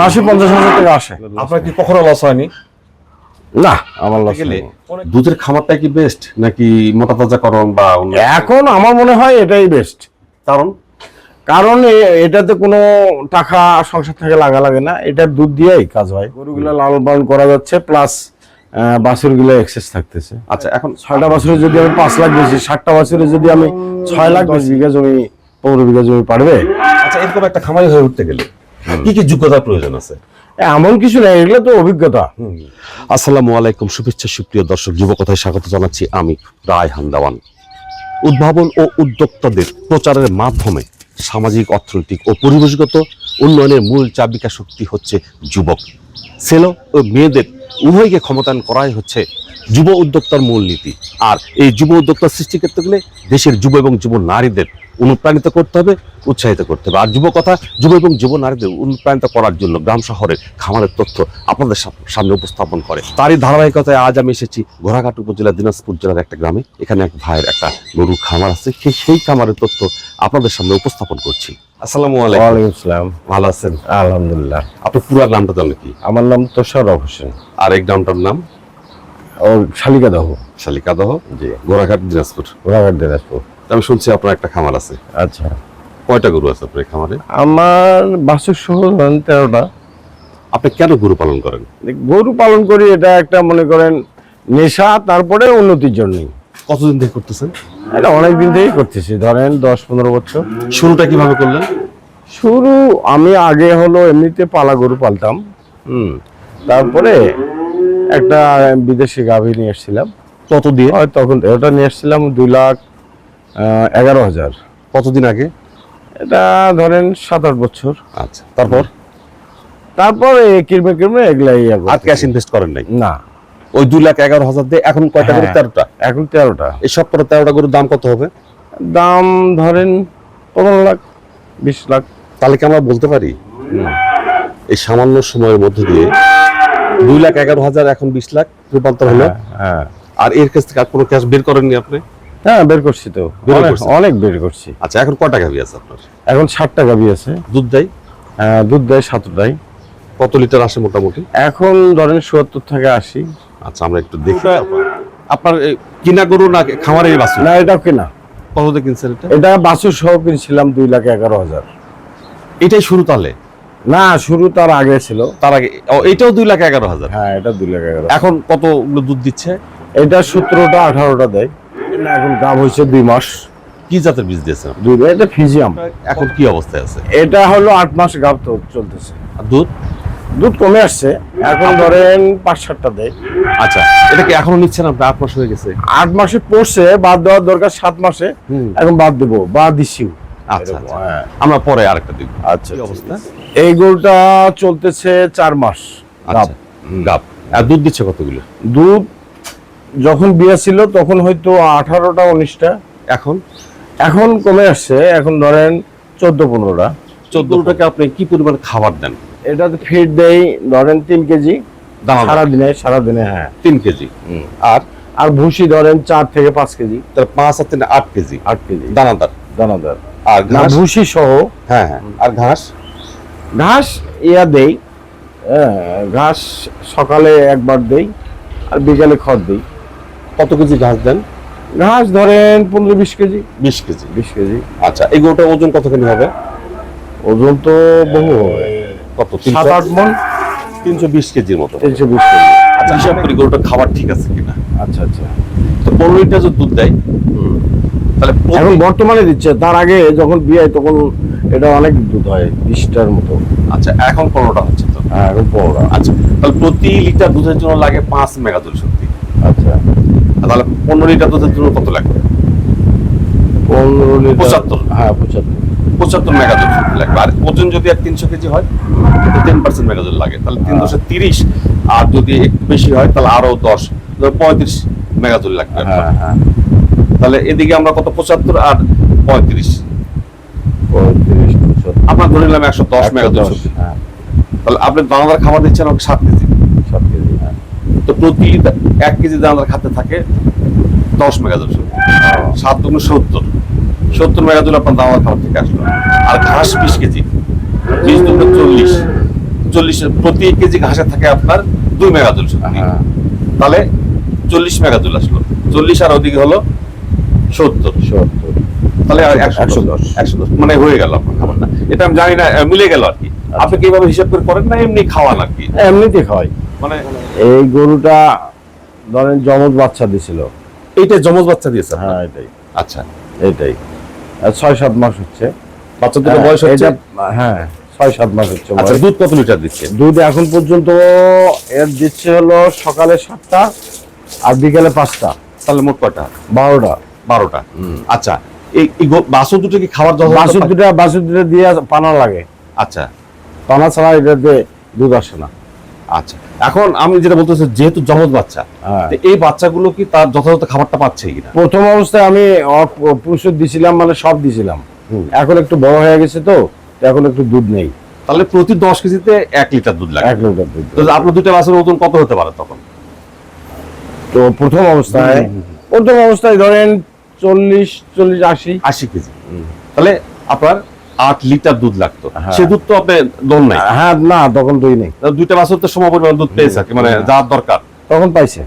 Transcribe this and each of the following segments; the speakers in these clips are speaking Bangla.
মাসে পঞ্চাশ হাজার টাকা আসে। আপনার কি কখনো লস হয়নি? না আমার লস দুধের খামারটা কি বেস্ট নাকি মোটা তাজাকরণ বা এখন আমার মনে হয় এটাই বেস্ট কারণ? কারণ এটাতে কোনো টাকা সংসার থেকে লাগা লাগে না। এটার দুধ দিয়েই কাজ হয়। গরুগুলো লালন পালন করা যাচ্ছে প্লাস বাছুরগুলো এক্সেস থাকতেছে। আচ্ছা এখন ছয়টা বছরে যদি আমি পাঁচ লাখ বেশি ষাটটা বছরে যদি আমি ছয় লাখ দশ বিঘা জমি পনেরো বিঘা জমি পারবে। আচ্ছা এরকম একটা খামারি হয়ে উঠতে গেলে কি কি যোগ্যতার প্রয়োজন আছে? এমন কিছু নেই এগুলো তো অভিজ্ঞতা। আসসালামু আলাইকুম শুভেচ্ছা সুপ্রিয় দর্শক যুবকথায় স্বাগত জানাচ্ছি আমি রায় হান্দাওয়ান উদ্ভাবন ও উদ্যোক্তাদের প্রচারের মাধ্যমে সামাজিক অর্থনৈতিক ও পরিবেশগত উন্নয়নের মূল চাবিকা শক্তি হচ্ছে যুবক। ছেলে ও মেয়েদের উভয়কে ক্ষমতায়ন করাই হচ্ছে যুব উদ্যোক্তার মূল নীতি। আর এই যুব উদ্যোক্তা সৃষ্টি করতে গেলে দেশের যুব এবং যুব নারীদের অনুপ্রাণিত করতে হবে উৎসাহিত করতে হবে। আর যুব কথা যুব এবং যুব নারীদের অনুপ্রাণিত করার জন্য গ্রাম শহরের খামারের তথ্য আপনাদের সাম- সামনে উপস্থাপন করে। তারই ধারাবাহিকতায় আজ আমি এসেছি ঘোড়াঘাট উপজেলা দিনাজপুর জেলার একটা গ্রামে। এখানে এক ভাইয়ের একটা গরুর খামার আছে। সেই- সেই খামারের তথ্য আপনাদের সামনে উপস্থাপন করছি। আসসালামু আলাইকুম। ওয়ালাইকুম আসসালাম ভালো আছেন? আলহামদুলিল্লাহ। আপনার পুরো নামটা জানেন কি? আমার নাম হোসেন। আর এক গ্রামটার নাম? ও শালিকা দহ শালিকাদহ। জি। ঘোড়াঘাট দিনাজপুর। ঘোড়াঘাট দিনাজপুর। আমি শুনছি আপনার একটা খামার আছে। আচ্ছা। কয়টা গরু আছে আপনার খামারে? আমার বাসুর সহ ধরেন তেরোটা। আপনি কেন গরু পালন করেন? গরু পালন করি এটা একটা মনে করেন নেশা তারপরে উন্নতির জন্য কতদিন থেকে করতেছেন? এটা অনেক দিন থেকেই করতেছি ধরেন দশ পনেরো বছর। শুরুটা কীভাবে করলেন? শুরু আমি আগে হলো এমনিতে পালা গরু পালতাম হুম। তারপরে একটা বিদেশি গাভী নিয়ে এসেছিলাম কত দিয়ে? হয় তখন ওটা নিয়ে এসেছিলাম দুই লাখ এগারো হাজার। কতদিন আগে? এটা ধরেন সাত আট বছর। আচ্ছা তারপর? তারপরে কিরমে কিরমে এগুলাই আর। ক্যাশ ইনভেস্ট করেন নাই? না। ওই দুই লাখ এগারো হাজার দিয়ে এখন কয়টা গরু হ্যাঁ। তেরোটা? এখন তেরোটা। এই সব করে তেরোটা গরুর দাম কত হবে? দাম ধরেন পনেরো লাখ বিশ লাখ। তাহলে কি আমরা বলতে পারি? এই সামান্য সময়ের মধ্যে দিয়ে দুই লাখ এগারো হাজার এখন বিশ লাখ রূপান্তর হলো। হ্যাঁ আর এর কাছ থেকে আর কোনো ক্যাশ বের করেননি আপনি? হ্যাঁ বের করছি তো। অনেক- বের করছি। আচ্ছা এখন কয় টাকা আছে আপনার? এখন ষাট টাকা আছে। দুধ দেয়? দুধ দেয় সাতটায় কত লিটার আসে মোটামুটি? এখন ধরেন সত্তর থেকে আশি। আচ্ছা আমরা একটু দেখি আপনার কিনা গরু না খামারে বাসু না এটাও কিনা। কত দিয়ে কিনছেন এটা? এটা বাছুর সহ কিনছিলাম দুই লাখ এগারো হাজার। এটাই শুরু তাহলে? না শুরু তার আগে ছিল। তার আগে ও এইটাও দুই লাখ এগারো হাজার? হ্যাঁ এটা দুই লাখ এগারো এখন কতগুলো দুধ দিচ্ছে? এটা সতেরোটা আঠারোটা দেয়। না, এখন গাব হয়েছে দুই মাস। কি জাতের বীজ দিয়েছেন দুই এটা ফিজিয়াম। এখন কি অবস্থায় আছে? এটা হলো আট মাস গাব তো চলতেছে। আর দুধ? দুধ কমে আসছে। এখন ধরেন পাঁচ সাতটা দেয়। আচ্ছা এটা কি এখনও নিচ্ছেন আপনি? আট মাস হয়ে গেছে। আট মাসে পড়ছে বাদ দেওয়ার দরকার সাত মাসে। এখন বাদ দেবো বা দিছিও আচ্ছা আচ্ছা। হ্যাঁ। আমরা পরে আরেকটা দিব। আচ্ছা অবস্থা? এই গরুটা চলতেছে চার মাস গাব। আচ্ছা গাব। আর দুধ দিচ্ছে কতগুলো? দুধ যখন বিয়ে ছিল তখন হয়তো আঠারোটা উনিশটা। এখন? এখন কমে আসছে এখন ধরেন চোদ্দ পনেরোটা। চোদ্দটাকে আপনি কি পরিমাণ খাবার দেন? এটাতে ফিড দেই ধরেন তিন কেজি। দানা সারাদিনে সারাদিনে হ্যাঁ। তিন কেজি। আর? আর ভুসি ধরেন চার থেকে পাঁচ কেজি। তার পাঁচ আর তিন আট কেজি। আট কেজি। দানাদার। দানাদার। আর ঘাস? ভুসি সহ। হ্যাঁ হ্যাঁ। আর ঘাস? ঘাস ইয়া দেই হ্যাঁ, ঘাস সকালে একবার দেই আর বিকালে খড় দেই। কত কেজি ঘাস দেন? ঘাস ধরেন পনেরো বিশ কেজি। বিশ কেজি। বিশ কেজি। আচ্ছা এই গরুটার ওজন কতখানি হবে? ওজন তো বহু হবে। কত সাত আট মন। তিনশো বিশ কেজির মতো তিনশো বিশ কেজি। আচ্ছা হিসাব করি গরুটার খাবার ঠিক আছে কিনা? আচ্ছা আচ্ছা। তো পনেরো লিটার যদি দুধ দেয় তাহলে এখন বর্তমানে দিচ্ছে তার আগে যখন বিয়ে তখন এটা অনেক দুধ হয় বিশটার মতো। আচ্ছা এখন পনেরোটা হচ্ছে তো? হ্যাঁ এখন পনেরো আচ্ছা তাহলে প্রতি লিটার দুধের জন্য লাগে পাঁচ মেগা মেগাজুল শক্তি। আচ্ছা। তাহলে পনেরো লিটার দুধের জন্য কত লাগবে? পনেরো লিটার পঁচাত্তর। হ্যাঁ পঁচাত্তর। পঁচাত্তর মেগাজুল লাগবে। আর ওজন যদি আর তিনশো কেজি হয় টেন পার্সেন্ট মেগাজুল লাগে। তাহলে তিন দশে তিরিশ। আর যদি একটু বেশি হয় তাহলে আরও দশ। পঁয়ত্রিশ মেগাজুল লাগবে। হ্যাঁ হ্যাঁ। তাহলে এদিকে আমরা কত? পঁচাত্তর আর পঁয়ত্রিশ। ধরে নিলাম একশো দশ মেগাজুল হ্যাঁ। তাহলে আপনি দানাদার খাবার দিচ্ছেন আমাকে সাত কেজি। তো প্রতি এক কেজি দানাদার খাতে থাকে দশ মেগাজুল সাত দুগুণ সত্তর। সত্তর মেগাজুল আপনার দানাদার খাবার থেকে আসলো। আর ঘাস বিশ কেজি। বিশ দুটো চল্লিশ। চল্লিশ প্রতি কেজি ঘাসে থাকে আপনার দুই মেগাজুল হ্যাঁ তাহলে চল্লিশ মেগাজুল আসলো। চল্লিশ আর ওদিকে হলো সত্তর। সত্তর। তাহলে আর একশো দশ। দশ। একশো দশ। মানে হয়ে গেল আপনার খাবারটা। এটা আমি জানি না মিলে গেল আর কি। আপনি কীভাবে হিসাব করে করেন না এমনি খাওয়ান আর কি? এমনিতে খাওয়াই। মানে এই গরুটা ধরেন জমজ বাচ্চা দিছিল। এইটা জমজ বাচ্চা দিয়েছে হ্যাঁ এটাই আচ্ছা। এটাই ছয় সাত মাস হচ্ছে। বাচ্চা দুটো হ্যাঁ, বয়স হচ্ছে? হ্যাঁ ছয় সাত মাস হচ্ছে আচ্ছা দুধ কত লিটার দিচ্ছে? দুধ এখন পর্যন্ত এর দিচ্ছে হলো সকালে সাতটা আর বিকেলে পাঁচটা। তাহলে মোট কটা বারোটা। বারোটা। আচ্ছা এই গো- দুটো কি খাবার যথেষ্ট বাসুর দুটো বাসুর দুটা দিয়ে পানা লাগে। আচ্ছা। পানা ছাড়া এটাতে দুধ আসে না। আচ্ছা। এখন আমি যেটা বলতেছি যেহেতু জমজ বাচ্চা হ্যাঁ। এই বাচ্চাগুলো কি তার যথাযথ খাবারটা পাচ্ছে কিনা? প্রথম অবস্থায় আমি প্রচুর দিছিলাম মানে সব দিছিলাম। এখন একটু বড় হয়ে গেছে তো এখন একটু দুধ নেই। তাহলে প্রতি দশ কেজিতে এক লিটার দুধ লাগে। এক লিটার দুধ। তো আপনার দুটো বাছুরের ওজন কত হতে পারে তখন? তো প্রথম অবস্থায় প্রথম অবস্থায় ধরেন চল্লিশ চল্লিশ আশি। আশি কেজি। তাহলে আপনার আট লিটার দুধ লাগতো। হ্যাঁ। সে দুধ তো আপনি নাই? হ্যাঁ না তখন দুই নেই। দুইটা বাছুর তো সম পরিমাণ দুধ পেয়েছে আর কি, মানে যার দরকার। তখন পাইছে।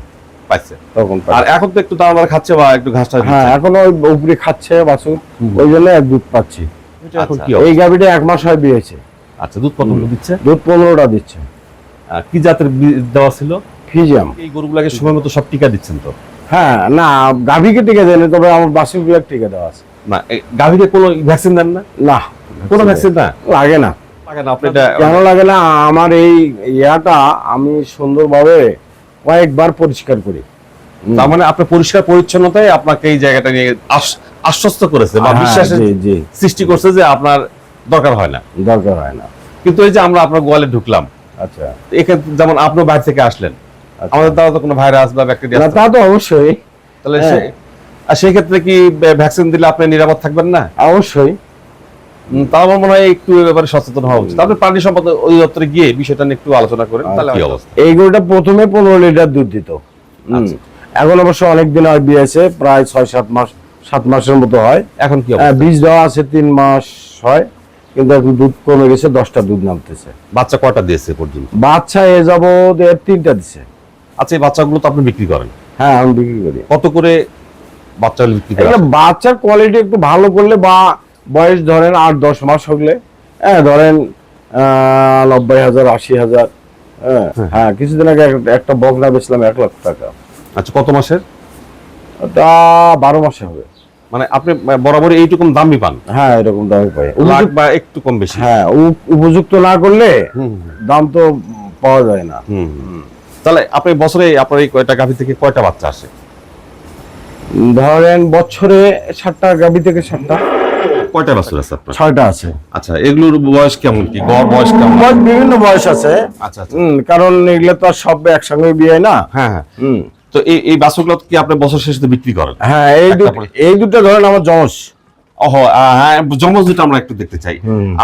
পাইছে। তখন আর এখন তো একটু দানা খাচ্ছে বা একটু ঘাসটা হ্যাঁ এখন ওই উপরে খাচ্ছে বাছুর ওই জন্য এক দুধ পাচ্ছি। আচ্ছা, এই গাভিটা এক মাস হয় বিয়েছে। আচ্ছা দুধ দিচ্ছে? দুধ পনেরোটা দিচ্ছে। কি জাতের দেওয়া ছিল? ফিজিয়াম। এই গরুগুলাকে সময় মতো সব টিকা দিচ্ছেন তো? হ্যাঁ না গাভিকে টিকে দেয়নি তবে আমারগুলো টিকে দেওয়া আছে। না গাভীকে কোনো ভ্যাকসিন দেন না? না কোনো ভ্যাকসিন না লাগে না। লাগে না আপনি কেন লাগে না? আমার এই ইয়াটা আমি সুন্দরভাবে কয়েকবার পরিষ্কার করি। তার মানে আপনার পরিষ্কার পরিচ্ছন্নতাই আপনাকে এই জায়গাটা নিয়ে আশ্বস্ত করেছে বা হ্যাঁ, বিশ্বাসের জি সৃষ্টি করছে যে আপনার দরকার হয় না। দরকার হয় না। কিন্তু এই যে আমরা আপনার গোয়ালে ঢুকলাম আচ্ছা। এখানে যেমন আপনি বাইরে থেকে আসলেন আচ্ছা। আমাদের দ্বারা তো কোনো ভাইরাস বা ব্যাকটেরিয়া না তা তো অবশ্যই। তাহলে আর সেই ক্ষেত্রে কি ভ্যাকসিন দিলে আপনি নিরাপদ থাকবেন না? অবশ্যই। তা আমার মনে হয় একটু ব্যাপারে সচেতন হওয়া উচিত। আপনি প্রাণী সম্পদ অধিদপ্তরে গিয়ে বিষয়টা নিয়ে একটু আলোচনা করেন তাহলে কি আচ্ছা। অবস্থা এই গরুটা প্রথমে পনেরো লিটার দুধ দিত। আচ্ছা। এখন অবশ্য অনেক দিন হয় বিয়েছে প্রায় ছয় সাত মাস সাত মাসের মতো হয়। এখন কি হ্যাঁ, বীজ দেওয়া আছে তিন মাস হয় কিন্তু এখন দুধ কমে গেছে দশটা দুধ নামতেছে। বাচ্চা কয়টা দিয়েছে এ পর্যন্ত? বাচ্চা এ যাবৎ এর তিনটা দিছে। আচ্ছা এই বাচ্চাগুলো তো আপনি বিক্রি করেন? হ্যাঁ আমি বিক্রি করি। কত করে বাচ্চাগুলো বিক্রি করেন বাচ্চার কোয়ালিটি একটু ভালো করলে বা বয়স ধরেন আট দশ মাস হলে হ্যাঁ ধরেন নব্বই হাজার আশি হাজার হ্যাঁ হ্যাঁ। কিছুদিন আগে একটা- বকনা বেচলাম এক লাখ টাকা। আচ্ছা কত মাসের? ওটা বারো মাসে হবে। মানে আপনি বরাবর এইটুকুন দামই পান? হ্যাঁ এরকম দামে পাই। বা একটু কম বেশি। হ্যাঁ উপযুক্ত না করলে দাম তো পাওয়া যায় না। হুম, হুম। তাহলে আপনি বছরে আপনার এই কয়টা গাভী থেকে কয়টা বাচ্চা আসে? ধরেন বছরে সাতটা গাবি থেকে সাতটা। কয়টা বাছুর আছে আপনার? ছয়টা আছে। আচ্ছা এগুলোর বয়স কেমন কি? গড় বয়স কেমন? বয়স বিভিন্ন বয়স আছে। আচ্ছা আচ্ছা। কারণ এগুলো তো আর সব একসঙ্গে বিয়ে হয় না। হ্যাঁ হ্যাঁ। হুম। তো এই এই বাছুরগুলো কি আপনি বছর শেষে বিক্রি করেন? হ্যাঁ এই এই দুটো ধরেন আমার জমস হ্যাঁ জমজ দুটো আমরা একটু দেখতে চাই।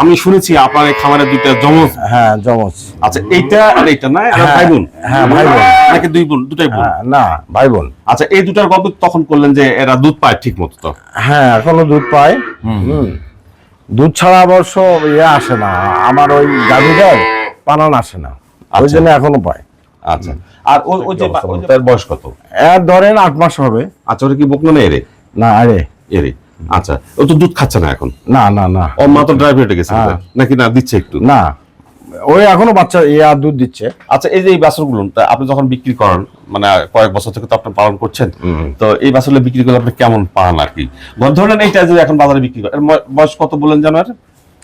আমি শুনেছি আপনার এই খামারে দুইটা জমজ হ্যাঁ জমস আচ্ছা এইটা আর এইটা না এটা হ্যাঁ, ভাই বোন? হ্যাঁ, ভাই বোন। নাকি দুই বোন দুটাই বোন? হ্যাঁ, না ভাই বোন। আচ্ছা এই দুটার গল্প তখন করলেন যে এরা দুধ পায় ঠিক মতো তো? হ্যাঁ এখনও দুধ পায়। হুম। দুধ ছাড়া অবশ্য ইয়ে আসে না। আমার ওই গাভীটার পানান আসে না। ওই আচ্ছা। জন্য এখনও পায়। আচ্ছা। আর ওই ওই যে তার বয়স কত? এর ধরেন আট মাস হবে। আচ্ছা ওটা কি বকনা না এরে না আরে। এরে আচ্ছা ও তো দুধ খাচ্ছে না এখন? না না না। ও মা তো ড্রাইভারে গেছে হ্যাঁ। নাকি না দিচ্ছে একটু? না। ওই এখনও বাচ্চা ইয়া দুধ দিচ্ছে। আচ্ছা এই যে এই বাছুরগুলো আপনি যখন বিক্রি করেন মানে কয়েক বছর থেকে তো আপনি পালন করছেন তো এই বাছুরগুলো বিক্রি করলে আপনি কেমন পান আর কি? ধরেন এইটা যে এখন বাজারে বিক্রি করেন বয়স কত বলেন জানো?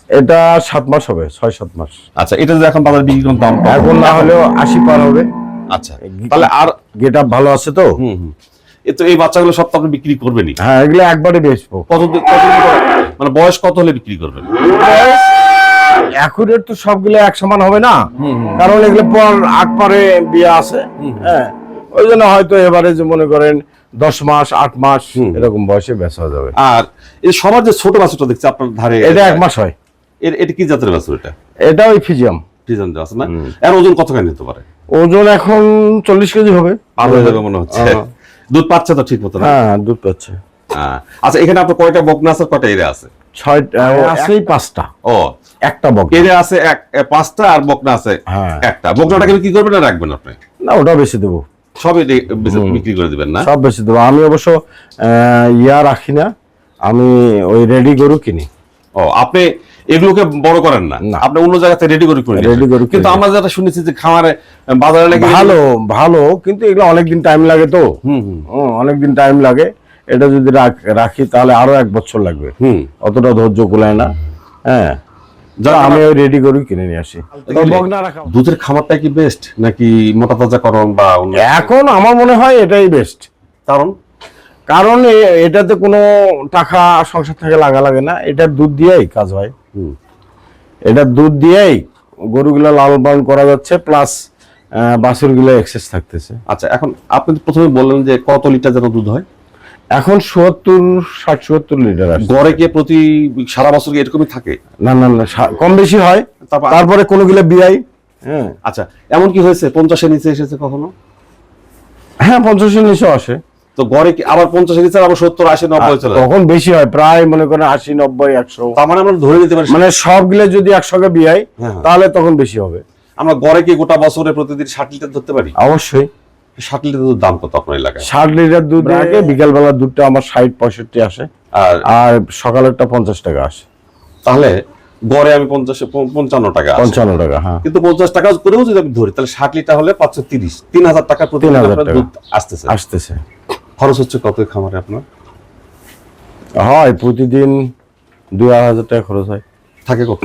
এটা সাত মাস হবে ছয় সাত মাস। আচ্ছা এটা যে এখন বাজারে বিক্রি করেন দাম এখন না হলেও আশি পার হবে। আচ্ছা তাহলে আর গেট ভালো আছে তো? হুম হুম। এ তো এই বাচ্চাগুলো সব তো আপনি বিক্রি করবেনই। হ্যাঁ এগুলো একবারে বেচবো। কত কত মানে বয়স কত হলে বিক্রি করবেন? তো সবগুলো এক সমান হবে না। কারণ এগুলো পর আট পরে বিয়ে আছে। হ্যাঁ ওই জন্য হয়তো এবারে যে মনে করেন দশ মাস আট মাস এরকম বয়সে বেচা যাবে। আর এই সবার যে ছোট বাছুরটা দেখছি আপনার ধারে এটা এক মাস হয়। এর- এটা কি জাতের বাছুর এটা? এটা ওই ফিজিয়াম। ফ্রিজান আছে না? এর ওজন কতখানি নিতে পারে? ওজন এখন চল্লিশ কেজি হবে। হয়ে যাবে মনে হচ্ছে। হ্যাঁ। দুধ পাচ্ছে তো ঠিক মতো না? হ্যাঁ দুধ পাচ্ছে। হ্যাঁ। আচ্ছা এখানে আপনার কয়টা বকনা আছে কয়টা এরে আছে? ছয়টা আছেই পাঁচটা। ও। একটা বকনা। এরে আছে এক পাঁচটা আর বকনা আছে হ্যাঁ। একটা। বকনাটাকে কি করবেন না রাখবেন আপনি? না ওটা বেশি দেবো। সবই বিক্রি করে দিবেন না? সব বেশি দেবো। আমি অবশ্য ইয়া রাখি না। আমি ওই রেডি গরু কিনি। ও আপনি এগুলোকে বড় করেন না। আপনি অন্য জায়গাতে রেডি করে করে Ready করে কিন্তু আমরা যেটা শুনেছি যে খামারে বাজারে নাকি ভালো ভালো কিন্তু এগুলো অনেকদিন টাইম লাগে তো। হুম হুম। হুম, অনেকদিন টাইম লাগে। এটা যদি রাখি তাহলে আরও এক বছর লাগবে। হুম। অতটা ধৈর্য কুলায় না। হ্যাঁ। আমি ওই রেডি গরু কিনে নিয়ে আসি। দুধের খামারটা কি বেস্ট নাকি মোটা তাজাকরণ বা এখন আমার মনে হয় এটাই বেস্ট কারণ? কারণ এটাতে কোনো টাকা সংসার থেকে লাগা লাগে না। এটা দুধ দিয়েই কাজ হয়। হুম। এটার দুধ দিয়েই গরুগুলো লালন পালন করা যাচ্ছে প্লাস বাছুরগুলো এক্সেস থাকতেছে। আচ্ছা এখন আপনি প্রথমে বললেন যে কত লিটার যেন দুধ হয়? এখন সত্তর ষাট সত্তর লিটার গড়ে কি প্রতি সারা বছর এরকমই থাকে? না না না কম বেশি হয়। তারপর তারপরে কোনোগুলো বিয়াই হ্যাঁ। আচ্ছা এমন কি হয়েছে? পঞ্চাশের নিচে এসেছে কখনো? হ্যাঁ পঞ্চাশের নিচে আসে। তো গড়ে কি আবার পঞ্চাশের নিচে আবার সত্তর আশি নব্বই চলে? তখন বেশি হয় প্রায় মনে করেন আশি নব্বই একশো। তার মানে আমরা ধরে নিতে পারি মানে সবগুলো যদি একসঙ্গে বিয়াই হ্যাঁ। তাহলে তখন বেশি হবে। আমরা গড়ে কি গোটা বছরে প্রতিদিন ষাট লিটার ধরতে পারি? অবশ্যই। ষাট লিটার দুধ দাম কত আপনার এলাকায়? ষাট লিটার দুধ আগে বিকালবেলা দুধটা আমার ষাট পঁয়ষট্টি আসে। আর আর সকালেরটা পঞ্চাশ টাকা আসে। তাহলে গড়ে আমি পঞ্চাশে পঞ্চান্ন টাকা পঞ্চান্ন টাকা হ্যাঁ। কিন্তু পঞ্চাশ টাকা করেও যদি আমি ধরি তাহলে ষাট লিটার হলে পাঁচশো তিরিশ। তিন হাজার টাকা প্রতি 3000 টাকা। দুধ আসতেছে। আসতেছে। খরচ হচ্ছে কত খামারে আপনার? হয় প্রতিদিন দুই আড়াই হাজার টাকা খরচ হয়। থাকে কত?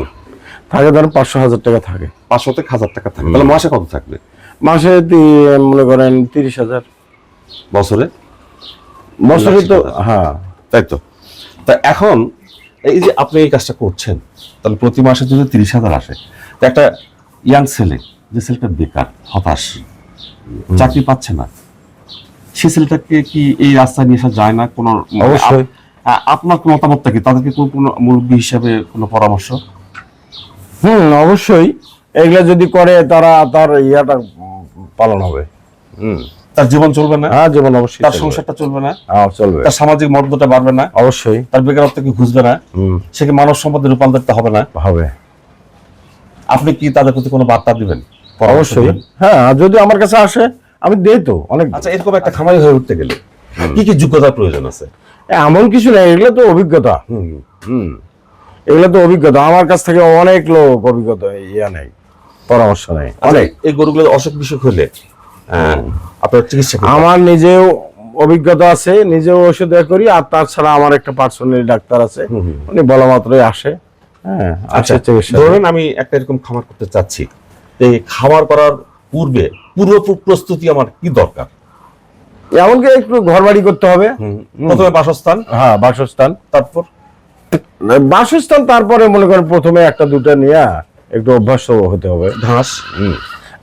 থাকে ধরেন পাঁচশো হাজার টাকা থাকে। পাঁচশো থেকে হাজার টাকা থাকে। তাহলে মাসে কত থাকবে? মাসে মনে করেন তিরিশ হাজার। বছরে? বছরে তো হ্যাঁ। তাই তো? তা এখন এই যে আপনি এই কাজটা করছেন তাহলে প্রতি মাসে যদি তিরিশ হাজার আসে তো একটা ইয়াং ছেলে যে ছেলেটা বেকার হতাশ চাকরি পাচ্ছে না সে ছেলেটাকে কি এই রাস্তায় নিয়ে আসা যায় না? কোনো অবশ্যই। আপনার মতামতটা কি? তাদেরকে কোনো কোনো মুরব্বী হিসাবে কোনো পরামর্শ? হুম অবশ্যই। এগুলো যদি করে তারা তার ইয়াটা পালন হবে। হুম। তার জীবন চলবে না? হ্যাঁ জীবন অবশ্যই তার সংসারটা চলবে না? হ্যাঁ চলবে। তার সামাজিক মর্যাদাটা বাড়বে না? অবশ্যই। তার বেকারত্ব কি খুঁজবে না? হুম। সে কি মানব সম্পদে রূপান্তরিত হবে না? হবে। আপনি কি তাদের প্রতি কোনো বার্তা দিবেন? অবশ্যই। হ্যাঁ যদি আমার কাছে আসে আমি দেই তো অনেক আচ্ছা এরকম একটা খামারি হয়ে উঠতে গেলে কি কি যোগ্যতার প্রয়োজন আছে? এমন কিছু নেই এগুলো তো অভিজ্ঞতা। হুম এগুলো তো অভিজ্ঞতা। আমার কাছ থেকে অনেক লোক অভিজ্ঞতা ইয়া নেই পরামর্শ নেই অনেক অনেক। এই গরুগুলো অসুখ বিসুখ হলে আহ, আপনার চিকিৎসা আমার নিজেও অভিজ্ঞতা আছে নিজেও ওষুধ এ করি আর তাছাড়া আমার একটা পার্সোনালি ডাক্তার আছে উনি বলা মাত্রই আসে হ্যাঁ আচ্ছা ধরুন আমি একটা এরকম খামার করতে চাচ্ছি এই খামার করার পূর্বে পূর্ব প্রস্তুতি আমার কি দরকার? এমনকি একটু ঘর বাড়ি করতে হবে। প্রথমে বাসস্থান। হ্যাঁ বাসস্থান। তারপর? বাসস্থান তারপরে মনে করেন প্রথমে একটা দুটো নিয়ে একটু অভ্যাস হতে হবে। ঘাস?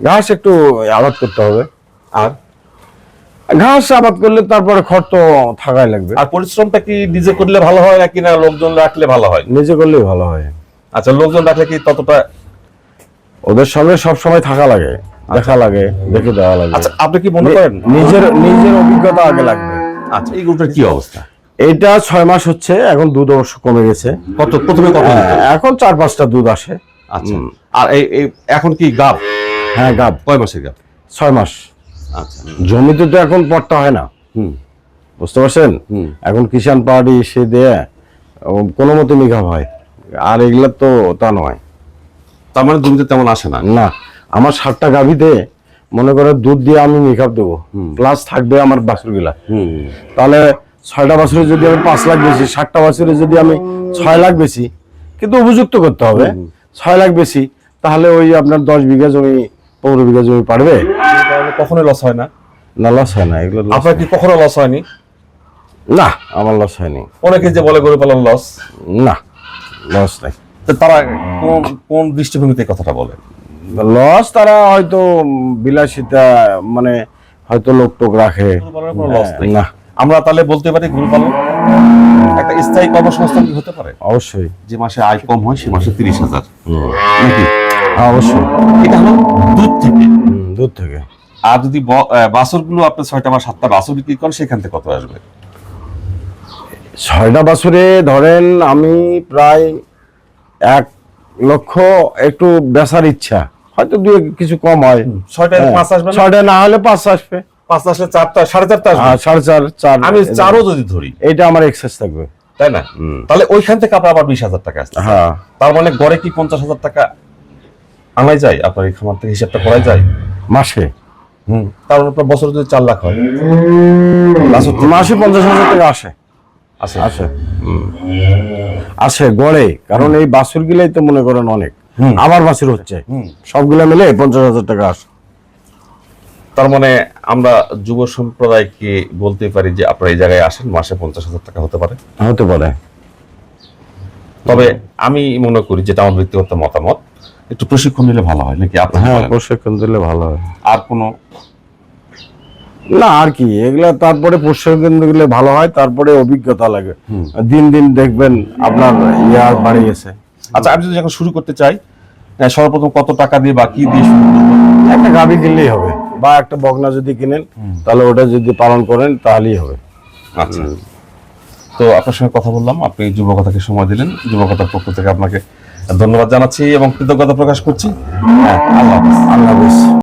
ঘাস একটু আবাদ করতে হবে। আর? ঘাস আবাদ করলে তারপরে খড় তো থাকাই লাগবে। আর পরিশ্রমটা কি নিজে করলে ভালো হয় নাকি না লোকজন রাখলে ভালো হয়? নিজে করলেই ভালো হয়। আচ্ছা লোকজন রাখলে কি ততটা ওদের সঙ্গে সব সময় থাকা লাগে। দেখা লাগে দেখে দেওয়া লাগে। আচ্ছা আপনি কি মনে করেন? নিজের নিজের অভিজ্ঞতা আগে লাগবে। আচ্ছা এই গরুটার কি অবস্থা? এটা ছয় মাস হচ্ছে এখন দুধ অবশ্য কমে গেছে। কত প্রথমে কত হ্যাঁ, এখন চার পাঁচটা দুধ আসে। আচ্ছা আর এই এখন কি গাব? হ্যাঁ গাব। কয় মাসের গাব? ছয় মাস। আচ্ছা। জমিতে তো এখন পট্টা হয় না। হুম। বুঝতে পারছেন? হুম। এখন কিষান পাহাড়ি এসে দেয় কোনো মতে মিঘাব হয়। আর এগুলা তো তা নয়। তার মানে জমিতে তেমন আসে না? না। আমার ষাটটা গাভিতে মনে করে দুধ দিয়ে আমি মেকআপ দেবো। প্লাস থাকবে আমার বাছুরগুলা। হুম। তাহলে ছয়টা বছরে যদি আমি পাঁচ লাখ বেশি ষাটটা বছরে যদি আমি ছয় লাখ বেশি কিন্তু উপযুক্ত করতে হবে। ছয় লাখ বেশি তাহলে ওই আপনার দশ বিঘা জমি পনেরো বিঘা জমি পারবে? কখনোই লস হয় না। না লস হয় না এগুলো আপনার কি কখনো লস হয়নি? না আমার লস হয়নি। অনেকে যে বলে গরু পালন লস না লস নাই। তো তারা কোন কোন দৃষ্টিভঙ্গিতে কথাটা বলে? লস তারা হয়তো বিলাসিতা মানে হয়তো লোক টোক রাখে। নেই। না। আমরা তাহলে বলতে পারি গরু পালন একটা স্থায়ী কর্মসংস্থান হতে পারে? অবশ্যই। যে মাসে আয় কম হয় সে মাসে তিরিশ হাজার। নাকি? হ্যাঁ, অবশ্যই। এটা হলো দুধ থেকে। দূর থেকে। আর যদি বাসরগুলো আপনি ছয়টা বা সাতটা বাসর বিক্রি করেন সেখান থেকে কত আসবে? ছয়টা বছরে ধরেন আমি প্রায় এক লক্ষ একটু বেচার ইচ্ছা। হয়তো দুই কিছু কম হয়। ছয়টায় হ্যাঁ। পাঁচ আসবে না? ছয়টা না হলে পাঁচ আসবে। পাঁচ আসলে চারটা সাড়ে চারটা আসবে? সাড়ে চার চার আমি চারও যদি ধরি। এইটা আমার এক্সেস থাকবে। তাই না? তাহলে ওইখান থেকে আপনার আবার বিশ হাজার টাকা আসছে। হ্যাঁ। তার মানে গড়ে কি পঞ্চাশ হাজার টাকা আনাই যায়? আপনার এই খামার থেকে হিসাবটা করাই যায়? মাসে। হুম। কারণ আপনার বছরে যদি চার লাখ হয়। মাসে পঞ্চাশ হাজার টাকা আসে। আছে আসে। আসে গড়ে। কারণ এই বাছুর গিলাই তো মনে করেন অনেক। আবার বাছুর হচ্ছে। সবগুলা মিলে পঞ্চাশ হাজার টাকা আসে। তার মানে আমরা যুব সম্প্রদায়কে বলতে পারি যে আপনারা এই জায়গায় আসেন মাসে পঞ্চাশ হাজার টাকা হতে পারে। হতে পারে। তবে আমি মনে করি যেটা আমার ব্যক্তিগত মতামত একটু প্রশিক্ষণ নিলে ভালো হয় নাকি হ্যাঁ প্রশিক্ষণ দিলে ভালো হয়। আর কোনো? না আর কি এগুলা তারপরে প্রশিক্ষণ দিলে ভালো হয় তারপরে অভিজ্ঞতা লাগে। দিন দিন দেখবেন আপনার ইয়ার বাড়ি গেছে আচ্ছা আমি যদি এখন শুরু করতে চাই সর্বপ্রথম কত টাকা দিয়ে বা কি দিয়ে শুরু একটা গাভী কিনলেই হবে বা একটা বগনা যদি কিনেন তাহলে ওটা যদি পালন করেন তাহলেই হবে। আচ্ছা। তো আপনার সঙ্গে কথা বললাম আপনি যুবকতাকে সময় দিলেন যুবকতার পক্ষ থেকে আপনাকে ধন্যবাদ জানাচ্ছি এবং কৃতজ্ঞতা প্রকাশ করছি। হ্যাঁ আল্লাহ আল্লাহ হাফেজ।